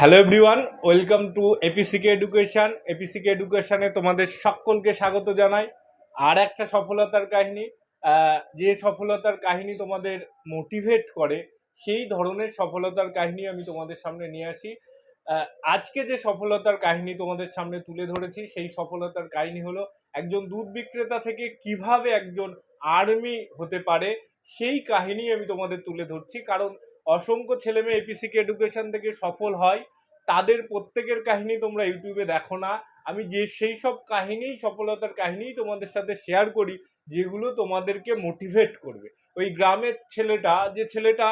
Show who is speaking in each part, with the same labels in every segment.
Speaker 1: Hello everyone welcome to APCK education APCK এডুকেশানে তোমাদের সকলকে স্বাগত জানাই। আর একটা সফলতার কাহিনী যে সফলতার কাহিনী তোমাদের মোটিভেট করে, সেই ধরনের সফলতার কাহিনী আমি তোমাদের সামনে নিয়ে আসি। আজকে যে সফলতার কাহিনী তোমাদের সামনে তুলে ধরেছি, সেই সফলতার কাহিনী হলো একজন দুধ বিক্রেতা থেকে কীভাবে একজন আর্মি হতে পারে, সেই কাহিনী আমি তোমাদের তুলে ধরছি। কারণ অসংখ্য ছেলে মেয়ে এপিসিকে এডুকেশন থেকে সফল হয়। তাদের প্রত্যেকের কাহিনী তোমরা ইউটিউবে দেখো না। আমি যে সেই সব কাহিনী, সফলতার কাহিনী তোমাদের সাথে শেয়ার করি, যেগুলো তোমাদেরকে মোটিভেট করবে। ওই গ্রামের ছেলেটা, যে ছেলেটা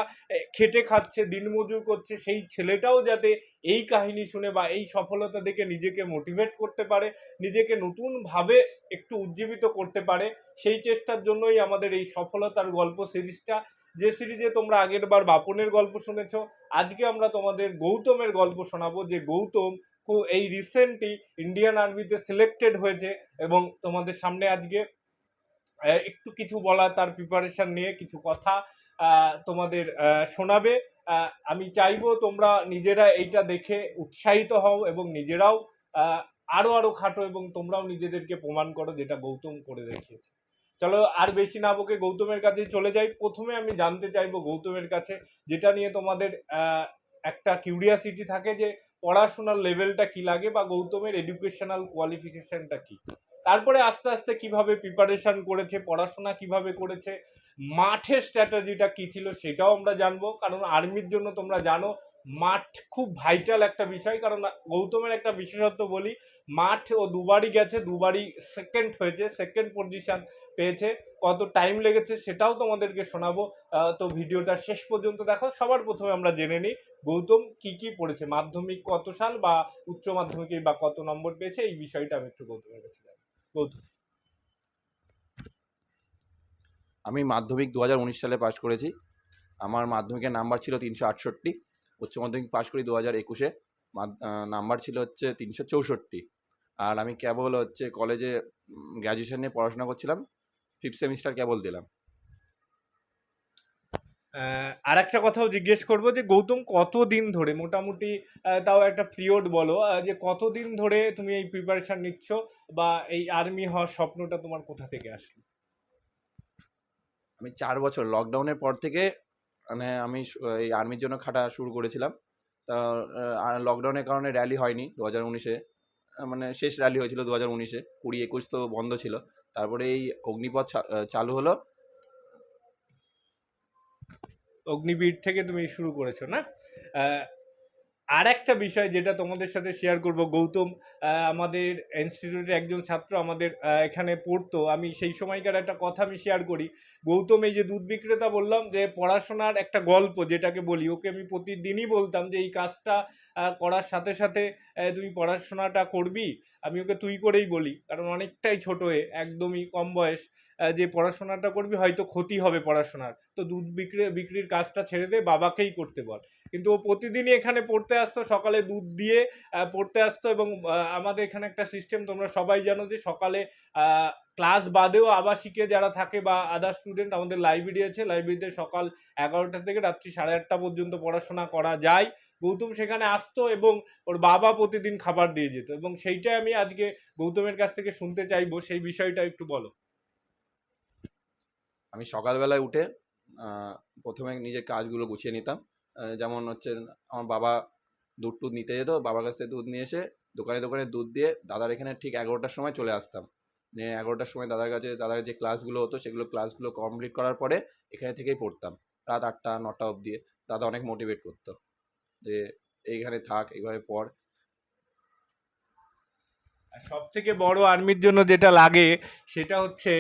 Speaker 1: খেটে খাচ্ছে, দিনমজুর করছে, সেই ছেলেটাও যাতে এই কাহিনী শুনে বা এই সফলতা দেখে নিজেকে মোটিভেট করতে পারে, নিজেকে নতুনভাবে একটু উজ্জীবিত করতে পারে, সেই চেষ্টার জন্যই আমাদের এই সফলতার গল্প সিরিজটা। যে সিরিজে তোমরা আগের বার বাপনের গল্প শুনেছো, আজকে আমরা তোমাদের গৌতমের গল্প শোনাবো, যে গৌতম এই রিসেন্টলি ইন্ডিয়ান আর্মিতে সিলেক্টেড হয়েছে এবং তোমাদের সামনে আজকে একটু কিছু বলা তার প্রিপারেশন নিয়ে কিছু কথা তোমাদের শোনাবে। আমি চাইব তোমরা নিজেরা এইটা দেখে উৎসাহিত হও এবং নিজেরাও আরও আরও আরও খাটো এবং তোমরাও নিজেদেরকে প্রমাণ করো যেটা গৌতম করে দেখিয়েছে। চলো আর বেশি না বকে গৌতমের কাছে চলে যাই। প্রথমে আমি জানতে চাইব গৌতমের কাছে যেটা নিয়ে তোমাদের একটা কিউরিয়াসিটি থাকে যে পড়াশোনার লেভেলটা কি লাগে বা গৌতমের এডুকেশনাল কোয়ালিফিকেশনটা কি? তারপরে আস্তে আস্তে কীভাবে প্রিপারেশন করেছে, পড়াশোনা কীভাবে করেছে, মাঠের স্ট্র্যাটাজিটা কি ছিল সেটাও আমরা জানব। কারণ আর্মির জন্য তোমরা জানো মাঠ খুব ভাইটাল একটা বিষয়, কারণ গৌতমের একটা বিশেষত্ব বলি, মাঠ ও দুবারই গেছে, দুবারই সেকেন্ড হয়েছে সেকেন্ড পজিশান পেয়েছে। কত টাইম লেগেছে সেটাও তোমাদেরকে শোনাবো। তো ভিডিওটা শেষ পর্যন্ত দেখো, সবার প্রথমে আমরা জেনে নিই, গৌতম কি কি পড়েছে, মাধ্যমিক কত সাল বা উচ্চ মাধ্যমিকে বা কত নম্বর পেয়েছে, এই বিষয়টা আমি একটু গৌতমের কাছে জানব। গৌতম।
Speaker 2: আমি মাধ্যমিক দু হাজার উনিশ সালে পাশ করেছি। আমার মাধ্যমিকের নাম্বার ছিল তিনশো আটষট্টি। উচ্চ মাধ্যমিক পাশ করি দু হাজার একুশে নাম্বার ছিল হচ্ছে তিনশো চৌষট্টি। আর আমি কেবল হচ্ছে কলেজে গ্র্যাজুয়েশন নিয়ে পড়াশোনা করছিলাম ফিফথ সেমিস্টার কেবল দিলাম।
Speaker 1: আর একটা কথাও জিজ্ঞেস করব যে গৌতম কতদিন ধরে মোটামুটি তাও একটা পিরিয়ড বলো যে কতদিন ধরে তুমি এই প্রিপারেশন নিচ্ছ বা এই আর্মি হওয়ার স্বপ্নটা তোমার কোথা থেকে আসলো?
Speaker 2: আমি চার বছর লকডাউনের পর থেকে মানে আমি এই আর্মির জন্য খাটা শুরু করেছিলাম। তা লকডাউনের কারণে র্যালি হয়নি দু হাজার উনিশে মানে শেষ র্যালি হয়েছিল দু হাজার উনিশে। কুড়ি একুশ তো বন্ধ ছিল। তারপরে এই অগ্নিপথ চালু হলো।
Speaker 1: অগ্নিবীর থেকে তুমি শুরু করেছ না? আর একটা বিষয় যেটা তোমাদের সাথে শেয়ার করব, গৌতম আমাদের ইনস্টিটিউটের একজন ছাত্র আমাদের এখানে পড়তো। আমি সেই সময়কার একটা কথা আমি শেয়ার করি। গৌতম, এই যে দুধ বিক্রেতা বললাম যে পড়াশোনার একটা গল্প যেটাকে বলি, ওকে আমি প্রতিদিনই বলতাম যে এই কাজটা করার সাথে সাথে তুমি পড়াশোনাটা করবি, আমি ওকে তুই করেই বলি। কারণ অনেকটাই ছোট হয়ে একদমই কম বয়স যে পড়াশোনাটা করবি হয়তো ক্ষতি হবে পড়াশোনার। তো দুধ বিক্রি, বিক্রির কাজটা ছেড়ে দে, বাবাকেই করতে বল। কিন্তু ও প্রতিদিনই এখানে পড়তে আসতো, সকালে দুধ দিয়ে পড়তে আসতো এবং আমাদের এখানে একটা সিস্টেম তোমরা সবাই জানো যে সকালে ক্লাস বাদেও আবাসিকে যারা থাকে বা আদার স্টুডেন্ট আমাদের লাইব্রেরি আছে লাইব্রেরিতে সকাল এগারোটা থেকে রাত্রি সাড়ে আটটা পর্যন্ত পড়াশোনা করা যায়। গৌতম সেখানে আসতো এবং ওর বাবা প্রতিদিন খাবার দিয়ে যেত এবং সেইটাই আমি আজকে গৌতমের কাছ থেকে শুনতে চাইব, সেই বিষয়টা একটু বলো।
Speaker 2: আমি সকালবেলায় উঠে প্রথমে নিজের কাজগুলো গুছিয়ে নিতাম। যেমন হচ্ছে, আমার বাবা দুধ টুধ নিতে যেত, বাবার কাছ থেকে দুধ নিয়ে এসে দোকানে দোকানে দুধ দিয়ে দাদার এখানে ঠিক এগারোটার সময় চলে আসতাম। নিয়ে এগারোটার সময় দাদার কাছে, দাদার যে ক্লাসগুলো হতো সেগুলো ক্লাসগুলো কমপ্লিট করার পরে এখানে থেকেই পড়তাম। রাত আটটা, নটা অবধি দাদা অনেক মোটিভেট করতো যে এইখানে থাক, এইভাবে পড়।
Speaker 1: আর সব থেকে বড় আর্মির জন্য যেটা লাগে সেটা হচ্ছে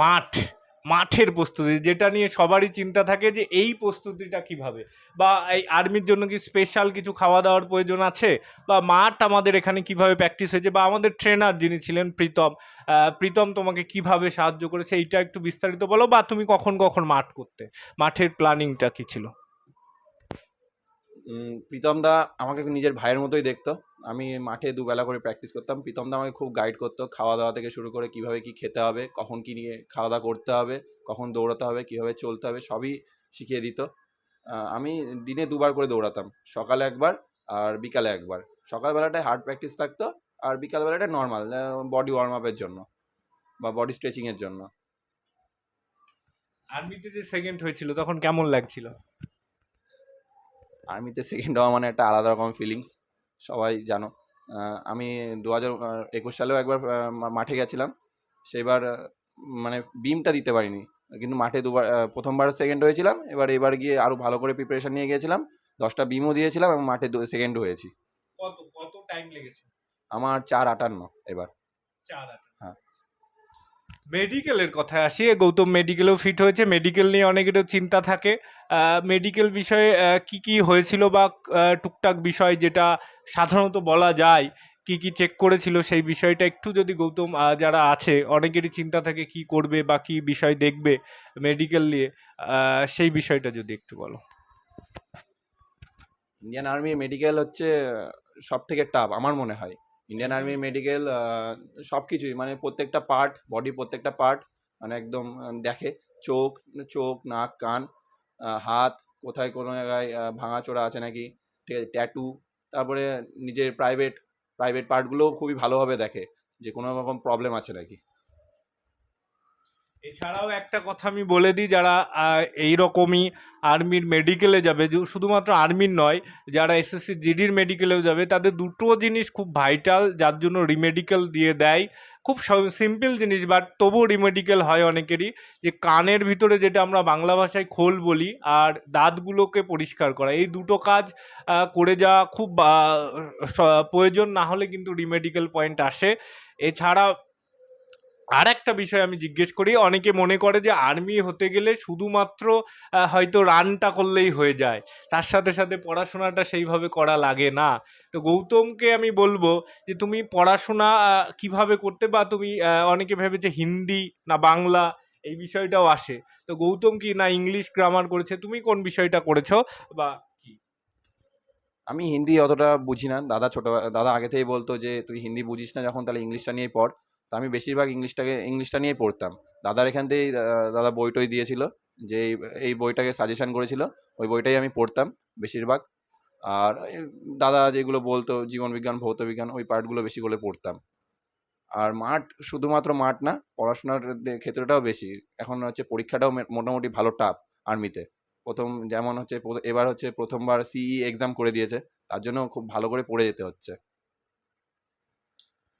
Speaker 1: মাঠ। মাঠের প্রস্তুতি, যেটা নিয়ে সবারই চিন্তা থাকে যে এই প্রস্তুতিটা কীভাবে? বা এই আর্মির জন্য কি স্পেশাল কিছু খাওয়া দাওয়ার প্রয়োজন আছে? বা মাঠ আমাদের এখানে কীভাবে প্র্যাকটিস হয়েছে? বা আমাদের ট্রেনার যিনি ছিলেন প্রীতম প্রীতম তোমাকে কীভাবে সাহায্য করেছে? এইটা একটু বিস্তারিত বলো বা তুমি কখন কখন মাঠ করতে? মাঠের প্ল্যানিংটা কী ছিল?
Speaker 2: উম, প্রীতম দা আমাকে নিজের ভাইয়ের মতোই দেখতো। আমি মাঠে দুবেলা করে প্র্যাকটিস করতাম। প্রীতম দা আমাকে খুব গাইড করতো খাওয়া দাওয়া থেকে শুরু করে কীভাবে কি খেতে হবে কখন কি নিয়ে খাওয়া দাওয়া করতে হবে কখন দৌড়াতে হবে কীভাবে চলতে হবে সবই শিখিয়ে দিত। আমি দিনে দুবার করে দৌড়াতাম সকালে একবার আর বিকালে একবার। সকালবেলাটায় হার্ড প্র্যাকটিস থাকতো আর বিকালবেলাটায় নর্মাল বডি ওয়ার্ম আপের জন্য বা বডি স্ট্রেচিংয়ের জন্য।
Speaker 1: আর্মিতে যে সেকেন্ড হয়েছিল তখন কেমন লাগছিল?
Speaker 2: আর্মিতে সেকেন্ড হওয়া মানে একটা আলাদা রকম ফিলিংস সবাই জানো। আমি দু হাজার একুশ সালেও একবার মাঠে গেছিলাম। সেবার মানে বিমটা দিতে পারিনি। কিন্তু মাঠে দুবার প্রথমবার সেকেন্ড হয়েছিলাম। এবার এবার গিয়ে আরও ভালো করে প্রিপারেশান নিয়ে গিয়েছিলাম দশটা বিমও দিয়েছিলাম এবং মাঠে সেকেন্ড হয়েছি।
Speaker 1: কত কত টাইম লেগেছে?
Speaker 2: আমার চার আটান্ন এবার।
Speaker 1: চার আট
Speaker 2: হ্যাঁ।
Speaker 1: মেডিকেলের কথায় আসি। গৌতম মেডিকেলেও ফিট হয়েছে। মেডিকেল নিয়ে অনেকেরও চিন্তা থাকে। মেডিকেল বিষয়ে কি কি হয়েছিল বা টুকটাক বিষয় যেটা সাধারণত বলা যায়, কি কি চেক করেছিল সেই বিষয়টা একটু যদি গৌতম যারা আছে, অনেকেরই চিন্তা থাকে কি করবে বা কি বিষয় দেখবে মেডিকেল নিয়ে। সেই বিষয়টা যদি একটু বলো।
Speaker 2: ইন্ডিয়ান আর্মি মেডিকেল হচ্ছে সব থেকে টাফ আমার মনে হয়। ইন্ডিয়ান আর্মি মেডিকেল সব কিছুই মানে প্রত্যেকটা পার্ট বডি প্রত্যেকটা পার্ট মানে একদম দেখে। চোখ চোখ, নাক, কান হাত, কোথায় কোনো জায়গায় ভাঙাচোরা আছে নাকি, ঠিক আছে ট্যাটু তারপরে নিজের প্রাইভেট প্রাইভেট পার্টগুলোও খুবই ভালোভাবে দেখে যে কোনো রকম প্রবলেম আছে নাকি।
Speaker 1: এছাড়াও একটা কথা আমি বলে দিই, যারা এই রকমই আর্মির মেডিকেলে যাবে শুধুমাত্র আর্মির নয়, যারা এসএসসি জিডির মেডিকেলেও যাবে, তাদের দুটো জিনিস খুব ভাইটাল যার জন্য রিমেডিকেল দিয়ে দেয়। খুব সিম্পল জিনিস বাট তবুও রিমেডিকেল হয় অনেকেরই, যে কানের ভিতরে যেটা আমরা বাংলা ভাষায় খোল বলি, আর দাঁতগুলোকে পরিষ্কার করা। এই দুটো কাজ করে যাওয়া খুব প্রয়োজন না হলে কিন্তু রিমেডিকেল পয়েন্ট আসে। এছাড়া আর একটা বিষয় আমি জিজ্ঞেস করি, অনেকে মনে করে যে আর্মি হতে গেলে শুধুমাত্র হয়তো রানটা করলেই হয়ে যায়। তার সাথে সাথে পড়াশোনাটা সেইভাবে করা লাগে না। তো গৌতমকে আমি বলব যে তুমি পড়াশোনা কীভাবে করতে বা তুমি অনেকে ভেবেছে হিন্দি না বাংলা, এই বিষয়টাও আসে। তো গৌতম কি না ইংলিশ গ্রামার করেছে? তুমি কোন বিষয়টা করেছ বা
Speaker 2: আমি হিন্দি অতটা বুঝি না। দাদা ছোটো দাদা আগে থেকেই বলতো যে, তুই হিন্দি বুঝিস না যখন, তাহলে ইংলিশটা নিয়েই পড়। তো আমি বেশিরভাগ ইংলিশটাকে, ইংলিশটা নিয়েই পড়তাম। দাদার এখান থেকেই দাদা বই টই দিয়েছিল, যে এই বইটাকে সাজেশন করেছিল, ওই বইটাই আমি পড়তাম বেশিরভাগ। আর দাদা যেগুলো বলতো জীবনবিজ্ঞান ভৌতবিজ্ঞান ওই পার্টগুলো বেশি করে পড়তাম। আর মাঠ শুধুমাত্র মাঠ না, পড়াশোনার ক্ষেত্রটাও বেশি। এখন হচ্ছে পরীক্ষাটাও মোটামুটি ভালো টাফ আর্মিতে প্রথম যেমন হচ্ছে, এবার হচ্ছে প্রথমবার সিই এক্সাম করে দিয়েছে, তার জন্য খুব ভালো করে পড়ে যেতে হচ্ছে।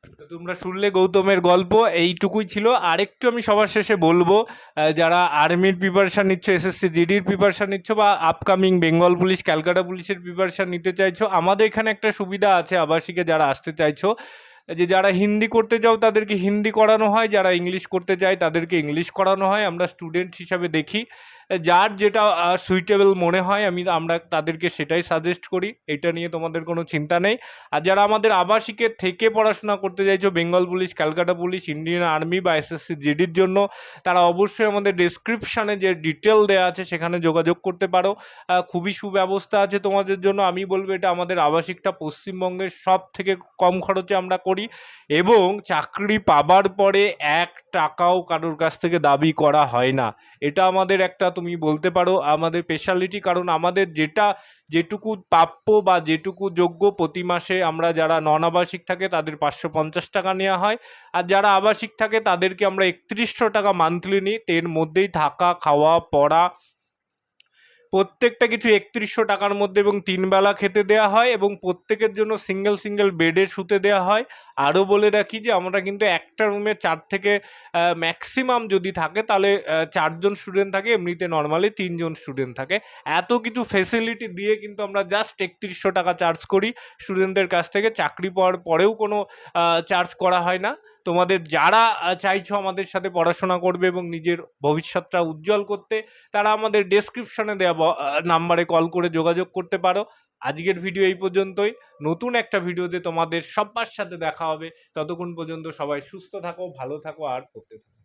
Speaker 1: তো তোমরা শুনলে গৌতমের গল্প, এইটুকুই ছিল। আরেকটু আমি সবার শেষে বলব যারা আর্মির প্রিপারেশান নিচ্ছ এসএসসি জিডির প্রিপারেশান নিচ্ছ বা আপকামিং বেঙ্গল পুলিশ ক্যালকাটা পুলিশের প্রিপারেশান নিতে চাইছো, আমাদের এখানে একটা সুবিধা আছে আবাসিকে যারা আসতে চাইছো। যে যারা হিন্দি করতে যাও, তাদেরকে হিন্দি করানো হয়। যারা ইংলিশ করতে চায় তাদেরকে ইংলিশ করানো হয়। আমরা স্টুডেন্ট হিসাবে দেখি। যার যেটা সুইটেবল মনে হয়, আমি আমরা তাদেরকে সেটাই সাজেস্ট করি। এটা নিয়ে তোমাদের কোনো চিন্তা নেই। আর যারা আমাদের আবাসিকের থেকে পড়াশোনা করতে চাইছো, Bengal police, Calcutta police, Indian army বা এসএসসি জিডির জন্য, তারা অবশ্যই আমাদের ডেসক্রিপশানে যে ডিটেল দেওয়া আছে, সেখানে যোগাযোগ করতে পারো। খুবই সুব্যবস্থা আছে তোমাদের জন্য। আমি বলব এটা আমাদের আবাসিকটা পশ্চিমবঙ্গের সব থেকে কম খরচে আমরা করি। এবং চাকরি পাবার পরে এক টাকাও কারোর কাছ থেকে দাবি করা হয় না। এটা আমাদের একটা, তুমি বলতে পারো, আমাদের স্পেশালিটি কারণ আমাদের যেটা, যেটুকু প্রাপ্য বা যেটুকু যোগ্য প্রতি মাসে আমরা যারা নন আবাসিক থাকে তাদের পাঁচশো পঞ্চাশ টাকা নেওয়া হয়। আর যারা আবাসিক থাকে তাদেরকে আমরা একত্রিশশো টাকা মান্থলি নিই। এর মধ্যেই থাকা, খাওয়া, পড়া প্রত্যেকটা কিছু একত্রিশশো টাকার মধ্যে এবং তিন বেলা খেতে দেওয়া হয় এবং প্রত্যেকের জন্য সিঙ্গেল সিঙ্গেল বেডে শুতে দেওয়া হয়। আরও বলে রাখি যে, আমরা কিন্তু একটা রুমে চার থেকে ম্যাক্সিমাম যদি থাকে, তাহলে চারজন স্টুডেন্ট থাকে, এমনিতে নর্মালি তিনজন স্টুডেন্ট থাকে। এত কিছু ফেসিলিটি দিয়ে কিন্তু আমরা জাস্ট একত্রিশশো টাকা চার্জ করি স্টুডেন্টদের কাছ থেকে। চাকরি পাওয়ার পরেও কোনো চার্জ করা হয় না। তোমাদের যারা চাইছো আমাদের সাথে পড়াশোনা করবে এবং নিজের ভবিষ্যৎটা উজ্জ্বল করতে, তারা আমাদের ডেসক্রিপশনে দেওয়া নাম্বারে কল করে যোগাযোগ করতে পারো। আজকের ভিডিও এই পর্যন্তই। নতুন একটা ভিডিওতে তোমাদের সব্বার সাথে দেখা হবে। ততক্ষণ পর্যন্ত সবাই সুস্থ থাকো, ভালো থাকো, আর পড়তে থাকো।